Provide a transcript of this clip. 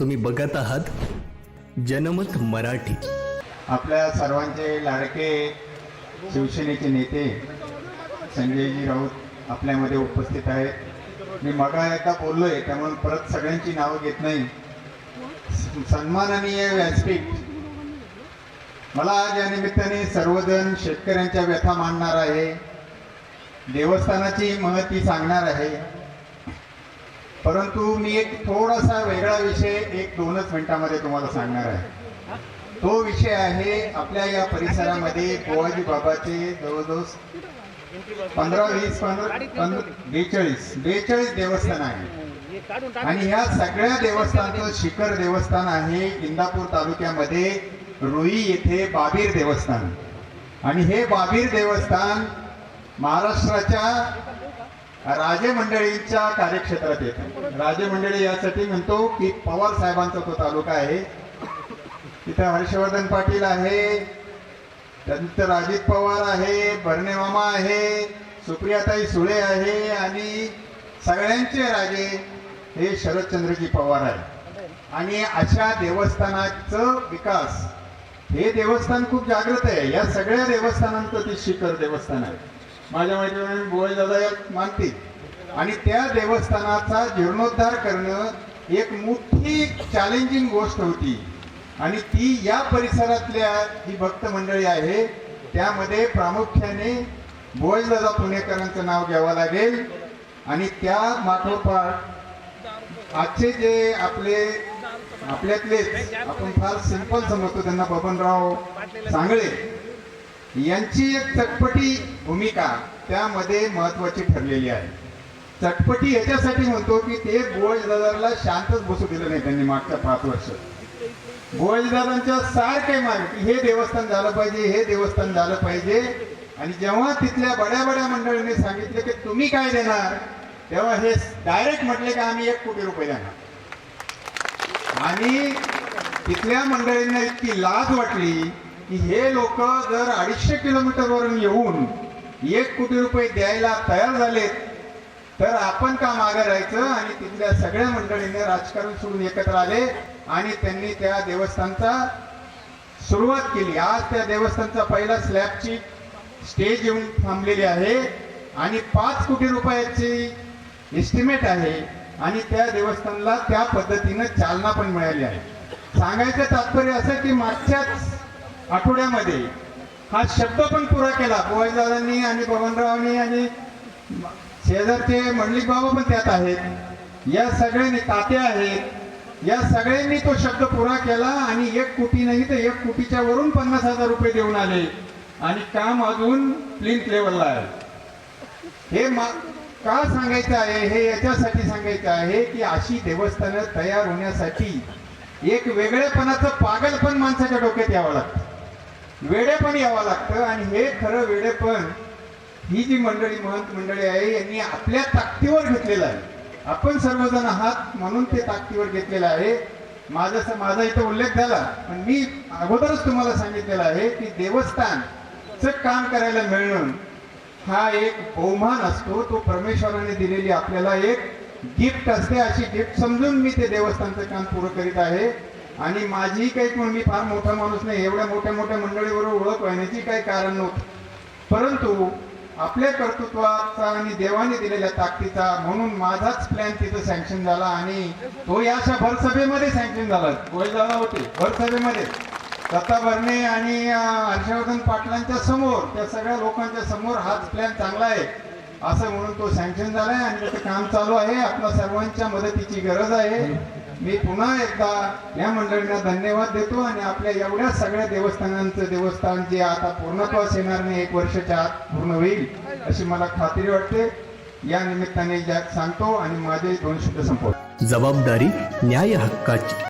तुम्ही बघत आहात जनमत मराठी. आपल्या सर्वांचे लाडके शिवसेनेचे नेते संजयजी राऊत आपल्यामध्ये उपस्थित आहेत. मी मगा एकदा बोललोय त्यामुळे परत सगळ्यांची नावं घेत नाही. सन्माननीय व्यासपीठ. मला आज या निमित्ताने सर्वजण शेतकऱ्यांच्या व्यथा मांडणार आहे. देवस्थानाची महती सांगणार आहे. परंतु मी एक थोडासा वेगळा विषय एक दोनच मिनिटामध्ये तुम्हाला सांगणार आहे. तो विषय आहे आपल्या या परिसरामध्ये गोवाजी बाबाचे जवळजवळ पंधरा वीस पंधरा बेचाळीस बेचाळीस देवस्थान आहे. आणि ह्या सगळ्या देवस्थानचं शिखर देवस्थान आहे इंदापूर तालुक्यामध्ये रुई येथे बाबीर देवस्थान. आणि हे बाबीर देवस्थान महाराष्ट्राच्या राजे मंडळीच्या कार्यक्षेत्रात येतो. राजे मंडळी यासाठी म्हणतो की पवार साहेबांचा तो तालुका आहे. तिथे हर्षवर्धन पाटील आहे. त्यानंतर अजित पवार आहे बर्णे मामा आहे सुप्रियाताई सुळे आहे आणि सगळ्यांचे राजे हे शरदचंद्रजी पवार आहे आणि अशा देवस्थानाचं विकास हे देवस्थान खूप जागृत आहे. या सगळ्या देवस्थानांचं ते शिखर देवस्थान आहे. माझ्या मैत्रिणी बोळे दादा मानतील आणि त्या देवस्थानाचा जीर्णोद्धार करणं एक मोठी चॅलेंजिंग गोष्ट होती. आणि ती या परिसरातल्या जी भक्त मंडळी आहे त्यामध्ये प्रामुख्याने बोळदादा पुणेकरांचं नाव घ्यावं लागेल. आणि त्या माठोपाठ आजचे जे आपले आपल्यातलेच आपण फार सिंपल समजतो त्यांना बबनराव सांगळे. यांची एक चटपटी भूमिका त्यामध्ये महत्वाची ठरलेली आहे. चटपटी ह्याच्यासाठी म्हणतो की ते बोळदादाला शांतच बसू दिलं नाही त्यांनी मागच्या पाच वर्ष. गोविंदादांच्या सारखे माग हे देवस्थान झालं पाहिजे हे देवस्थान झालं पाहिजे. आणि जेव्हा तिथल्या बड्या बड्या मंडळींनी सांगितले की तुम्ही काय देणार तेव्हा हे डायरेक्ट म्हटले की आम्ही एक कोटी रुपये देणार. आणि तिथल्या मंडळींना इतकी लाज वाटली की हे लोक जर अडीचशे किलोमीटरवरून येऊन एक कोटी रुपये द्यायला तयार झालेत तर आपण का मागे राहायचं? आणि तिथल्या सगळ्या मंडळींनी राजकारण सोडून एकत्र आले आणि त्यांनी त्या देवस्थानचा सुरुवात केली. आज त्या देवस्थानचा पहिला स्लॅबची स्टेज येऊन थांबलेली आहे आणि पाच कोटी रुपयाची एस्टिमेट आहे आणि त्या देवस्थानला त्या पद्धतीनं चालना पण मिळाली आहे. सांगायचं तात्पर्य असं की मागच्याच आठवड्यामध्ये हा शब्द पण पुरा केला. गोवाईदादांनी आणि बबनरावांनी आणि शेजारचे मंडलिक बाबा पण त्यात आहेत. या सगळ्यांनी तात्या आहेत. या सगळ्यांनी तो शब्द पुरा केला आणि एक कोटी नाही तर एक कोटीच्या वरून पन्नास हजार रुपये देऊन आले. आणि काम अजून प्लिंथ लेवलला आहे. हे मा का सांगायचं आहे? हे याच्यासाठी सांगायचं आहे की अशी देवस्थानं तयार होण्यासाठी एक वेगळेपणाचं पागलपण माणसाच्या डोक्यात यावं लागतं. वेडेपण यावं लागतं आणि हे खरं वेडेपण ही जी मंडळी महंत मंडळी आहे यांनी आपल्या ताकदीवर घेतलेलं आहे. आपण सर्वजण आहात म्हणून ते ताकदीवर घेतलेलं आहे. माझा माझा इथं उल्लेख झाला पण मी अगोदरच तुम्हाला सांगितलेलं आहे की देवस्थानचं काम करायला मिळणं हा एक बहुमान असतो. तो परमेश्वराने दिलेली आपल्याला एक गिफ्ट असते. अशी गिफ्ट समजून मी ते देवस्थानचं काम पुरं करीत आहे. आणि माझी काही पण मी फार मोठा माणूस नाही एवढ्या मोठ्या मोठ्या मंडळीबरोबर ओळख होण्याची काही कारण नव्हतं. परंतु आपल्या कर्तृत्वाचा आणि देवाने दिलेल्या ताकदीचा म्हणून माझाच प्लॅन तिथं सँक्शन झाला आणि तो या अशा भरसभेमध्ये सँक्शन झाला. गोयला होते. भरसभेमध्ये. दत्ता भरणे आणि हर्षवर्धन पाटलांच्या समोर त्या सगळ्या लोकांच्या समोर हाच प्लॅन चांगला आहे असं म्हणून तो सँक्शन झालाय आणि त्याचं काम चालू आहे. आपल्या सर्वांच्या मदतीची गरज आहे. मी पुन्हा एकदा या मंडळींना धन्यवाद देतो आणि आपल्या एवढ्या सगळ्या देवस्थानांचं देवस्थान जे आता पूर्णत्वास येणार नाही एक वर्षाच्या आत पूर्ण होईल अशी मला खात्री वाटते. या निमित्ताने सांगतो आणि माझे दोन शब्द संपवतो. जबाबदारी न्याय हक्काची.